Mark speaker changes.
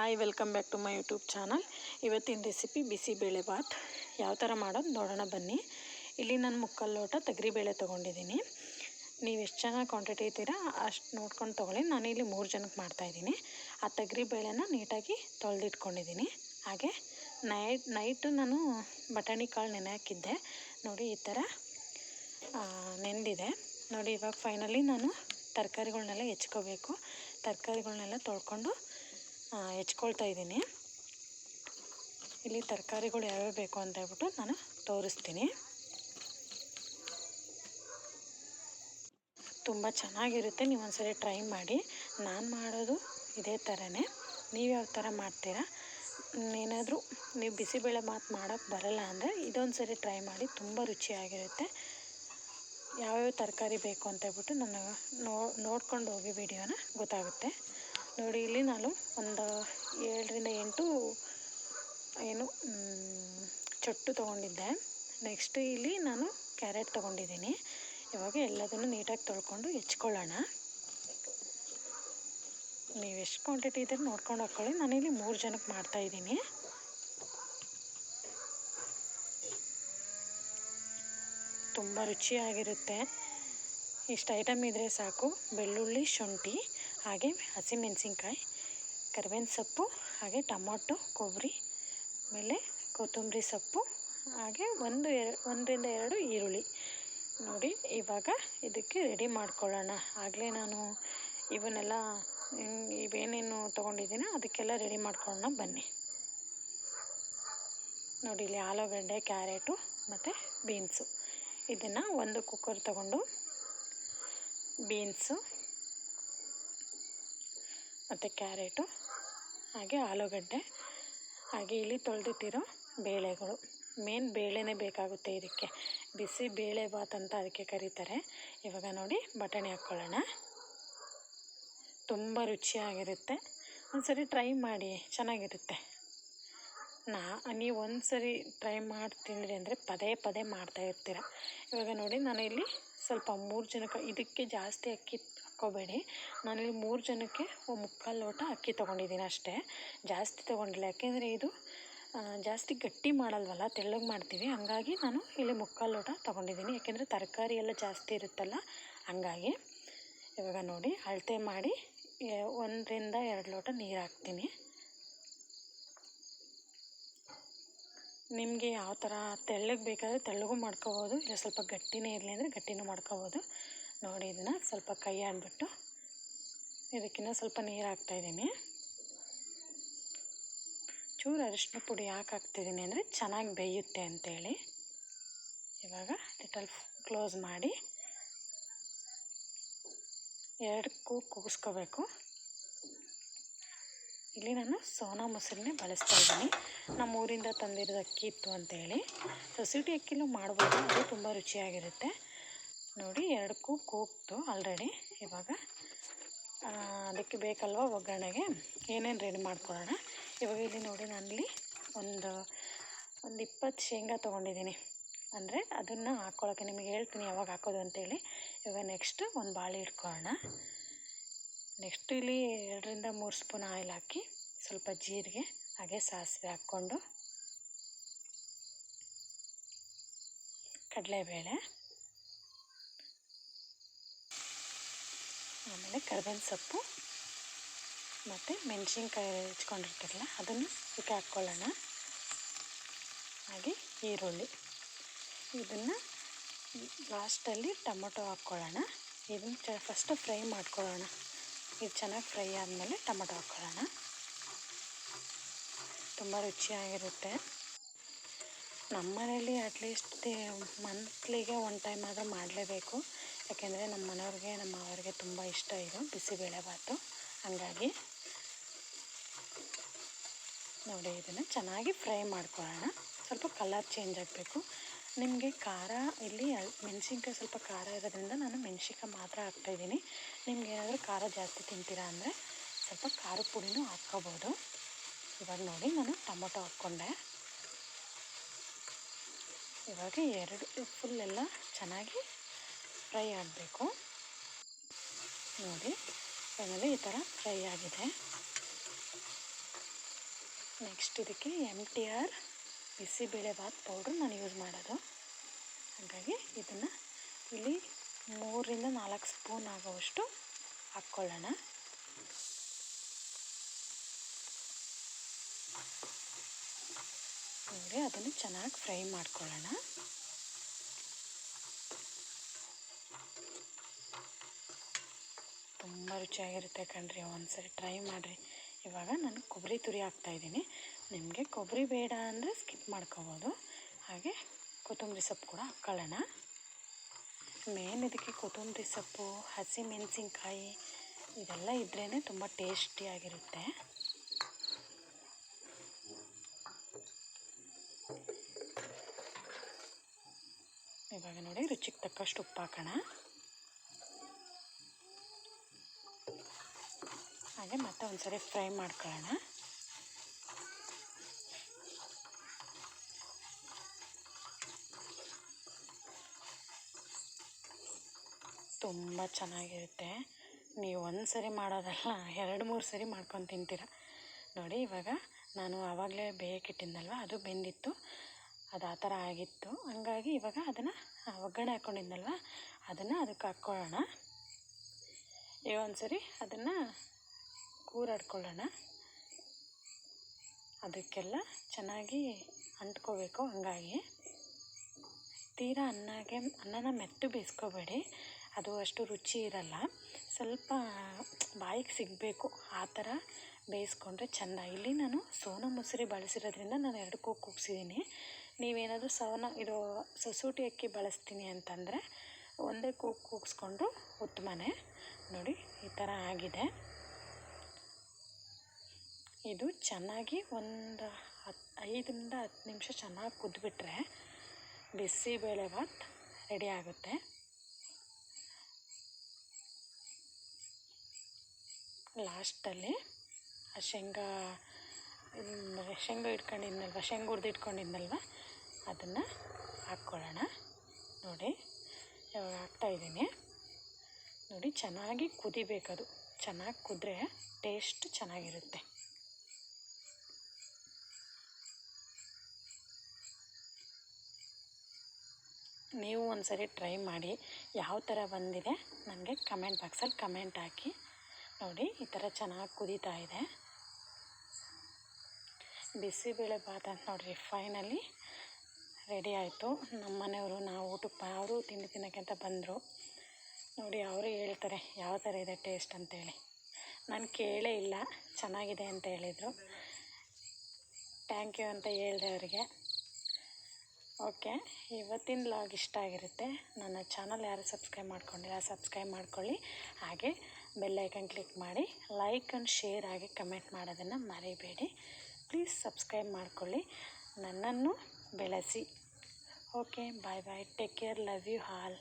Speaker 1: Hi, welcome back to my YouTube channel. ಇವತ್ತಿನ recipe bisibele bath. ಯಾವ ಥರ ಮಾಡೋದು ನೋಡೋಣ ಬನ್ನಿ. ಇಲ್ಲಿ ನಾನು ಮುಕ್ಕಲ್ ಲೋಟ ತೊಗರಿಬೇಳೆ ತೊಗೊಂಡಿದ್ದೀನಿ. ನೀವು ಎಷ್ಟು ಚೆನ್ನಾಗಿ ಕ್ವಾಂಟಿಟಿ ಇದ್ದೀರಾ ಅಷ್ಟು ನೋಡ್ಕೊಂಡು ತೊಗೊಳ್ಳಿ. ನಾನು ಇಲ್ಲಿ ಮೂರು ಜನಕ್ಕೆ ಮಾಡ್ತಾಯಿದ್ದೀನಿ ಆ ತೊಗರಿಬೇಳೆನ ನೀಟಾಗಿ ತೊಳೆದಿಟ್ಕೊಂಡಿದ್ದೀನಿ. ಹಾಗೆ ನೈಟ್, ನೈಟು ನಾನು ಬಟಾಣಿ ಕಾಳು ನೆನೆ ಹಾಕಿದ್ದೆ. ನೋಡಿ, ಈ ಥರ ನೆಂದಿದೆ. ನೋಡಿ, ಇವಾಗ ಫೈನಲಿ ನಾನು ತರಕಾರಿಗಳನ್ನೆಲ್ಲ ಹೆಚ್ಕೋಬೇಕು. ತರಕಾರಿಗಳನ್ನೆಲ್ಲ ತೊಳ್ಕೊಂಡು ಹೆಚ್ಕೊಳ್ತಾ ಇದ್ದೀನಿ. ಇಲ್ಲಿ ತರಕಾರಿಗಳು ಯಾವ್ಯಾವ ಬೇಕು ಅಂತ ಹೇಳ್ಬಿಟ್ಟು ನಾನು ತೋರಿಸ್ತೀನಿ. ತುಂಬ ಚೆನ್ನಾಗಿರುತ್ತೆ, ನೀವು ಒಂದ್ಸರಿ ಟ್ರೈ ಮಾಡಿ. ನಾನು ಮಾಡೋದು ಇದೇ ಥರನೇ ನೀವು ಯಾವ ಥರ ಮಾಡ್ತೀರಾ? ಏನಾದರೂ ನೀವು ಬಿಸಿಬೇಳೆ ಮಾತು ಮಾಡೋಕ್ಕೆ ಬರಲ್ಲ ಅಂದರೆ ಇದೊಂದು ಸರಿ ಟ್ರೈ ಮಾಡಿ, ತುಂಬ ರುಚಿಯಾಗಿರುತ್ತೆ. ಯಾವ್ಯಾವ ತರಕಾರಿ ಬೇಕು ಅಂತ ಹೇಳ್ಬಿಟ್ಟು ನಾನು ನೋಡ್ಕೊಂಡು ಹೋಗಿ ವಿಡಿಯೋನ ಗೊತ್ತಾಗುತ್ತೆ. ನೋಡಿ, ಇಲ್ಲಿ ನಾನು ಒಂದು ಏಳರಿಂದ ಎಂಟು ಏನು ಚಟ್ಟು ತೊಗೊಂಡಿದ್ದೆ. ನೆಕ್ಸ್ಟ್ ಇಲ್ಲಿ ನಾನು ಕ್ಯಾರೆಟ್ ತೊಗೊಂಡಿದ್ದೀನಿ. ಇವಾಗ ಎಲ್ಲದನ್ನು ನೀಟಾಗಿ ತೊಳ್ಕೊಂಡು ಹೆಚ್ಕೊಳ್ಳೋಣ. ನೀವು ಎಷ್ಟು ಕ್ವಾಂಟಿಟಿ ಇದ್ದರೆ ನೋಡ್ಕೊಂಡು ಹಾಕ್ಕೊಳ್ಳಿ ಇಲ್ಲಿ ಮೂರು ಜನಕ್ಕೆ ಮಾಡ್ತಾಯಿದ್ದೀನಿ ತುಂಬ ರುಚಿಯಾಗಿರುತ್ತೆ. ಇಷ್ಟು ಐಟಮ್ ಇದ್ದರೆ ಸಾಕು. ಬೆಳ್ಳುಳ್ಳಿ, ಶುಂಠಿ, ಹಾಗೆ ಹಸಿಮೆಣಸಿನ್ಕಾಯಿ, ಕರಿಬೇವಿನ ಸೊಪ್ಪು, ಹಾಗೆ ಟೊಮೊಟೊ, ಕೊಬ್ಬರಿ, ಆಮೇಲೆ ಕೊತ್ತಂಬರಿ ಸೊಪ್ಪು, ಹಾಗೆ ಒಂದು ಎರ ಒಂದರಿಂದ ಎರಡು ಈರುಳ್ಳಿ. ನೋಡಿ, ಇವಾಗ ಇದಕ್ಕೆ ರೆಡಿ ಮಾಡ್ಕೊಳ್ಳೋಣ. ಆಗಲೇ ನಾನು ಇವನ್ನೆಲ್ಲ ಇವೇನೇನು ತೊಗೊಂಡಿದ್ದೀನೋ ಅದಕ್ಕೆಲ್ಲ ರೆಡಿ ಮಾಡ್ಕೊಳ್ಳೋಣ. ಬನ್ನಿ. ನೋಡಿ, ಇಲ್ಲಿ ಆಲೂಗಡ್ಡೆ, ಕ್ಯಾರೆಟು ಮತ್ತು ಬೀನ್ಸು. ಇದನ್ನು ಒಂದು ಕುಕ್ಕರ್ ತಗೊಂಡು ಬೀನ್ಸು, ಮತ್ತು ಕ್ಯಾರೆಟು, ಹಾಗೆ ಆಲೂಗಡ್ಡೆ, ಹಾಗೆ ಇಲ್ಲಿ ತೊಳೆದಿಟ್ಟಿರೋ ಬೇಳೆಗಳು. ಮೇನ್ ಬೇಳೆನೇ ಬೇಕಾಗುತ್ತೆ ಇದಕ್ಕೆ. ಬಿಸಿ ಬೇಳೆ ಬಾತ್ ಅಂತ ಅದಕ್ಕೆ ಕರೀತಾರೆ. ಇವಾಗ ನೋಡಿ, ಬಟಾಣಿ ಹಾಕ್ಕೊಳ್ಳೋಣ. ತುಂಬ ರುಚಿಯಾಗಿರುತ್ತೆ. ಒಂದ್ಸರಿ ಟ್ರೈ ಮಾಡಿ, ಚೆನ್ನಾಗಿರುತ್ತೆ. ನಾ, ನೀವು ಒಂದು ಸರಿ ಟ್ರೈ ಮಾಡಿ ತಿಂದಿರಿ ಅಂದರೆ ಪದೇ ಪದೇ ಮಾಡ್ತಾ ಇರ್ತೀರ. ಇವಾಗ ನೋಡಿ, ನಾನು ಇಲ್ಲಿ ಸ್ವಲ್ಪ ಮೂರು ಜನಕ್ಕೆ ಇದಕ್ಕೆ ಜಾಸ್ತಿ ಅಕ್ಕಿ ಹಾಕ್ಕೋಬೇಡಿ ನಾನಿಲ್ಲಿ ಮೂರು ಜನಕ್ಕೆ ಮುಕ್ಕಾಲು ಲೋಟ ಅಕ್ಕಿ ತೊಗೊಂಡಿದ್ದೀನಿ ಅಷ್ಟೇ. ಜಾಸ್ತಿ ತೊಗೊಂಡಿಲ್ಲ. ಯಾಕೆಂದರೆ ಇದು ಜಾಸ್ತಿ ಗಟ್ಟಿ ಮಾಡಲ್ವಲ್ಲ, ತೆಳ್ಳಗೆ ಮಾಡ್ತೀವಿ. ಹಂಗಾಗಿ ನಾನು ಇಲ್ಲಿ ಮುಕ್ಕಾಲು ಲೋಟ ತೊಗೊಂಡಿದ್ದೀನಿ. ಯಾಕೆಂದರೆ ತರಕಾರಿ ಎಲ್ಲ ಜಾಸ್ತಿ ಇರುತ್ತಲ್ಲ, ಹಂಗಾಗಿ. ಇವಾಗ ನೋಡಿ, ಅಳತೆ ಮಾಡಿ ಒಂದರಿಂದ ಎರಡು ಲೋಟ ನೀರು ಹಾಕ್ತೀನಿ. ನಿಮಗೆ ಯಾವ ಥರ ತೆಳ್ಳಗೆ ಬೇಕಾದರೆ ತೆಳ್ಳಗೂ ಮಾಡ್ಕೋಬೋದು, ಇಲ್ಲ ಸ್ವಲ್ಪ ಗಟ್ಟಿನೇ ಇರಲಿ ಅಂದರೆ ಗಟ್ಟಿನೂ ಮಾಡ್ಕೋಬೋದು. ನೋಡಿ ಇದನ್ನು ಸ್ವಲ್ಪ ಕೈ ಆಡಿಬಿಟ್ಟು ಇದಕ್ಕಿನ್ನ ಸ್ವಲ್ಪ ನೀರು ಹಾಕ್ತಾಯಿದ್ದೀನಿ ಚೂರು ಅರಿಶಿನ ಪುಡಿ ಯಾಕೆ ಹಾಕ್ತಿದ್ದೀನಿ ಅಂದರೆ ಚೆನ್ನಾಗಿ ಬೇಯುತ್ತೆ ಅಂತೇಳಿ. ಇವಾಗ ಲಿಟಲ್ ಕ್ಲೋಸ್ ಮಾಡಿ ಎರಡು ಕೂಗು ಕೂಗಿಸ್ಕೋಬೇಕು. ಇಲ್ಲಿ ನಾನು ಸೋನಾ ಮೊಸರನ್ನೇ ಬಳಸ್ತಾ ಇದ್ದೀನಿ. ನಮ್ಮ ಊರಿಂದ ತಂದಿರೋದು ಅಕ್ಕಿ ಇತ್ತು ಅಂತೇಳಿ. ಸೊಸೈಟಿ ಅಕ್ಕಿನೂ ಮಾಡ್ಬೋದು. ಅದು ತುಂಬ ರುಚಿಯಾಗಿರುತ್ತೆ. ನೋಡಿ ಎರಡಕ್ಕೂ ಕೂಗ್ತು ಆಲ್ರೆಡಿ ಇವಾಗ ಅದಕ್ಕೆ ಬೇಕಲ್ವ ಒಗ್ಗರಣೆಗೆ? ಏನೇನು ರೆಡಿ ಮಾಡ್ಕೊಳ್ಳೋಣ? ಇವಾಗ ಇಲ್ಲಿ ನೋಡಿ, ನಾನಿಲ್ಲಿ ಒಂದು ಒಂದು ಇಪ್ಪತ್ತು ಶೇಂಗಾ ತೊಗೊಂಡಿದ್ದೀನಿ. ಅಂದರೆ ಅದನ್ನು ಹಾಕ್ಕೊಳ್ಳೋಕ್ಕೆ ನಿಮಗೆ ಹೇಳ್ತೀನಿ ಯಾವಾಗ ಹಾಕೋದು ಅಂತೇಳಿ. ಇವಾಗ ನೆಕ್ಸ್ಟ್ ಒಂದು ಬಾಳೆ ಇಟ್ಕೊಳ್ಳೋಣ ನೆಕ್ಸ್ಟ್ ಇಲ್ಲಿ ಎರಡರಿಂದ ಮೂರು ಸ್ಪೂನ್ ಆಯಿಲ್ ಹಾಕಿ ಸ್ವಲ್ಪ ಜೀರಿಗೆ, ಹಾಗೆ ಸಾಸಿವೆ ಹಾಕ್ಕೊಂಡು ಕಡಲೆಬೇಳೆ, ಆಮೇಲೆ ಕರ್ಬೇವಿನ ಸೊಪ್ಪು ಮತ್ತು ಮೆಣಸಿನ್ಕಾಯಿ ಹೆಚ್ಕೊಂಡಿರ್ತಿರಲ್ಲ ಅದನ್ನು ಇದಕ್ಕೆ ಹಾಕ್ಕೊಳ್ಳೋಣ. ಹಾಗೆ ಈರುಳ್ಳಿ. ಇದನ್ನು ಲಾಸ್ಟಲ್ಲಿ ಟೊಮೊಟೊ ಹಾಕ್ಕೊಳ್ಳೋಣ. ಇದನ್ನು ಫಸ್ಟು ಫ್ರೈ ಮಾಡ್ಕೊಳ್ಳೋಣ. ಇದು ಚೆನ್ನಾಗಿ ಫ್ರೈ ಆದಮೇಲೆ ಟೊಮೊಟೊ ಹಾಕ್ಕೊಳ್ಳೋಣ ತುಂಬ ರುಚಿಯಾಗಿರುತ್ತೆ. ನಮ್ಮ ಮನೇಲಿ ಅಟ್ಲೀಸ್ಟ್ ಮಂತ್ಲಿಗೆ ಒನ್ ಟೈಮ್ ಆದರೂ ಮಾಡಲೇಬೇಕು. ಯಾಕೆಂದರೆ ನಮ್ಮ ಮನೆಯವ್ರಿಗೆ, ನಮ್ಮ ಅವ್ರಿಗೆ ತುಂಬ ಇಷ್ಟ ಇದು ಬಿಸಿಬೇಳೆ ಬಾತು. ಹಾಗಾಗಿ ನೋಡಿ, ಇದನ್ನು ಚೆನ್ನಾಗಿ ಫ್ರೈ ಮಾಡ್ಕೊಳ್ಳೋಣ. ಸ್ವಲ್ಪ ಕಲರ್ ಚೇಂಜ್ ಆಗಬೇಕು. ನಿಮಗೆ ಖಾರ, ಇಲ್ಲಿ ಮೆಣಸಿನ್ಕಾಯಿ ಸ್ವಲ್ಪ ಖಾರ ಇರೋದ್ರಿಂದ ನಾನು ಮೆಣಸಿನ್ಕಾಯಿ ಮಾತ್ರ ಹಾಕ್ತಾಯಿದ್ದೀನಿ ನಿಮ್ಗೆ ಏನಾದರೂ ಖಾರ ಜಾಸ್ತಿ ತಿಂತೀರಾ ಅಂದರೆ ಸ್ವಲ್ಪ ಖಾರದ ಪುಡಿನೂ ಹಾಕ್ಕೋಬೋದು. ಇವಾಗ ನೋಡಿ ನಾನು ಟೊಮೊಟೊ ಹಾಕ್ಕೊಂಡೆ. ಇವಾಗ ಎರಡು ಫುಲ್ ಎಲ್ಲ ಚೆನ್ನಾಗಿ ಫ್ರೈ ಆಗಬೇಕು. ನೋಡಿ ಆಮೇಲೆ ಈ ಥರ ಫ್ರೈ ಆಗಿದೆ. ನೆಕ್ಸ್ಟ್ ಇದಕ್ಕೆ M T R bisibelebath powder ನಾನು ಯೂಸ್ ಮಾಡೋದು. ಹಾಗಾಗಿ ಇದನ್ನು ಇಲ್ಲಿ ಮೂರರಿಂದ ನಾಲ್ಕು ಸ್ಪೂನ್ ಆಗುವಷ್ಟು ಹಾಕ್ಕೊಳ್ಳೋಣ. ನೋಡಿ, ಅದನ್ನು ಚೆನ್ನಾಗಿ ಫ್ರೈ ಮಾಡ್ಕೊಳ್ಳೋಣ. ತುಂಬ ರುಚಿಯಾಗಿರುತ್ತೆ ಕಣ್ರಿ, ಒಂದ್ಸರಿ ಟ್ರೈ ಮಾಡಿರಿ. ಇವಾಗ ನಾನು ಕೊಬ್ಬರಿ ತುರಿ ಹಾಕ್ತಾಯಿದ್ದೀನಿ ನಿಮಗೆ ಕೊಬ್ಬರಿ ಬೇಡ ಅಂದರೆ ಸ್ಕಿಪ್ ಮಾಡ್ಕೋಬೋದು. ಹಾಗೆ ಕೊತ್ತಂಬರಿ ಸೊಪ್ಪು ಕೂಡ ಹಾಕ್ಕೊಳ್ಳೋಣ ಮೇನ್ ಇದಕ್ಕೆ ಕೊತ್ತಂಬರಿ ಸೊಪ್ಪು, ಹಸಿ ಮೆಣಸಿನ್ಕಾಯಿ ಇದೆಲ್ಲ ಇದ್ರೇ ತುಂಬ ಟೇಸ್ಟಿಯಾಗಿರುತ್ತೆ ಇವಾಗ ನೋಡಿ ರುಚಿಗೆ ತಕ್ಕಷ್ಟು ಉಪ್ಪು ಹಾಕೋಣ. ಹಾಗೆ ಮತ್ತೆ ಒಂದ್ಸರಿ ಫ್ರೈ ಮಾಡ್ಕೊಳ್ಳೋಣ. ತುಂಬ ಚೆನ್ನಾಗಿರುತ್ತೆ. ನೀವು ಒಂದು ಸರಿ ಮಾಡೋದಲ್ಲ, ಎರಡು, ಮೂರು ಸರಿ ಮಾಡ್ಕೊಂಡು ತಿಂತೀರ. ನೋಡಿ, ಇವಾಗ ನಾನು ಆವಾಗಲೇ ಬೇಯಕ್ಕಿಟ್ಟಿದ್ದಲ್ವ ಅದು ಬೆಂದಿತ್ತು, ಅದು ಆ ಥರ ಆಗಿತ್ತು. ಹಂಗಾಗಿ ಇವಾಗ ಅದನ್ನು ಒಗ್ಗರಣೆ ಹಾಕ್ಕೊಂಡಿದ್ನಲ್ವ ಅದನ್ನು ಅದಕ್ಕೆ ಹಾಕ್ಕೊಳ್ಳೋಣ. ಈಗ ಒಂದು ಸರಿ ಅದನ್ನು ಕೂರಾಡ್ಕೊಳ್ಳೋಣ. ಅದಕ್ಕೆಲ್ಲ ಚೆನ್ನಾಗಿ ಅಂಟ್ಕೋಬೇಕು ಹಂಗಾಗಿ. ತೀರಾ ಅನ್ನಾಗೆ, ಅನ್ನನ ಮೆತ್ತು ಬೇಯಿಸ್ಕೋಬೇಡಿ. ಅದು ಅಷ್ಟು ರುಚಿ ಇರಲ್ಲ. ಸ್ವಲ್ಪ ಬಾಯಿಗೆ ಸಿಗಬೇಕು. ಆ ಥರ ಬೇಯಿಸ್ಕೊಂಡ್ರೆ ಚೆಂದ ಇಲ್ಲಿ ನಾನು ಸೋನಾ ಮೊಸರಿ ಬಳಸಿರೋದ್ರಿಂದ ನಾನು ಎರಡು ಕೂಗು ಕೂಗ್ಸಿದ್ದೀನಿ. ನೀವೇನಾದರೂ ಸವನ ಇದು ಸೊಸೂಟಿ ಅಕ್ಕಿ ಬಳಸ್ತೀನಿ ಅಂತಂದರೆ ಒಂದೇ ಕೂಗು ಕೂಗಿಸ್ಕೊಂಡು ಉತ್ತಮನೇ ನೋಡಿ, ಈ ಥರ ಆಗಿದೆ. ಇದು ಚೆನ್ನಾಗಿ ಒಂದು ಹತ್ತು ಐದರಿಂದ ಹತ್ತು ನಿಮಿಷ ಚೆನ್ನಾಗಿ ಕುದ್ಬಿಟ್ರೆ ಬಿಸಿಬೇಳೆಭಾತ್ ರೆಡಿ ಆಗುತ್ತೆ. ಲಾಸ್ಟಲ್ಲಿ ಆ ಶೇಂಗಾ ಶೇಂಗಾ ಇಟ್ಕೊಂಡಿದ್ನಲ್ವ ಶೇಂಗಾ ಹುರ್ದು ಇಟ್ಕೊಂಡಿದ್ನಲ್ವ, ಅದನ್ನು ಹಾಕ್ಕೊಳ್ಳೋಣ. ನೋಡಿ, ಇವಾಗ ಹಾಕ್ತಾಯಿದ್ದೀನಿ ನೋಡಿ, ಚೆನ್ನಾಗಿ ಕುದಿಬೇಕದು. ಚೆನ್ನಾಗಿ ಕುದ್ರೆ ಟೇಸ್ಟ್ ಚೆನ್ನಾಗಿರುತ್ತೆ. ನೀವು ಒಂದು ಸರಿ ಟ್ರೈ ಮಾಡಿ, ಯಾವ ಥರ ಬಂದಿದೆ, ನನಗೆ ಕಮೆಂಟ್ ಬಾಕ್ಸಲ್ಲಿ ಕಮೆಂಟ್ ಹಾಕಿ. ನೋಡಿ, ಈ ಥರ ಚೆನ್ನಾಗಿ ಕುದೀತಾ ಇದೆ. ಬಿಸಿಬೇಳೆ ಭಾತ್ ಅಂತ ನೋಡಿರಿ ಫೈನಲಿ ರೆಡಿ ಆಯಿತು. ನಮ್ಮ ಮನೆಯವರು, ನಾವು ಊಟಕ್ಕೆ, ಅವರು ತಿಂಡಿ ತಿನ್ನೋಕ್ಕೆ ಅಂತ ಬಂದರು. ನೋಡಿ, ಅವರು ಹೇಳ್ತಾರೆ, ಯಾವ ಥರ ಇದೆ ಟೇಸ್ಟ್ ಅಂತೇಳಿ ನಾನು ಕೇಳೇ ಇಲ್ಲ, ಚೆನ್ನಾಗಿದೆ ಅಂತ ಹೇಳಿದರು. ಥ್ಯಾಂಕ್ ಯು ಅಂತ ಹೇಳಿದೆ ಅವರಿಗೆ. ಓಕೆ ಇವತ್ತಿನ ಲಾಗ್ ಇಷ್ಟ ಆಗಿರುತ್ತೆ. ನನ್ನ ಚಾನಲ್ ಯಾರು ಸಬ್ಸ್ಕ್ರೈಬ್ ಮಾಡ್ಕೊಂಡಿಲ್ಲ ಸಬ್ಸ್ಕ್ರೈಬ್ ಮಾಡ್ಕೊಳ್ಳಿ. ಹಾಗೆ ಬೆಲ್ಲೈಕನ್ ಕ್ಲಿಕ್ ಮಾಡಿ, ಲೈಕ್ ಆ್ಯಂಡ್ ಶೇರ್ ಆಗಿ ಕಮೆಂಟ್ ಮಾಡೋದನ್ನು ಮರಿಬೇಡಿ. ಪ್ಲೀಸ್ ಸಬ್ಸ್ಕ್ರೈಬ್ ಮಾಡಿಕೊಳ್ಳಿ. ನನ್ನನ್ನು ಬೆಳೆಸಿ. Okay, bye bye. Take care. Love you all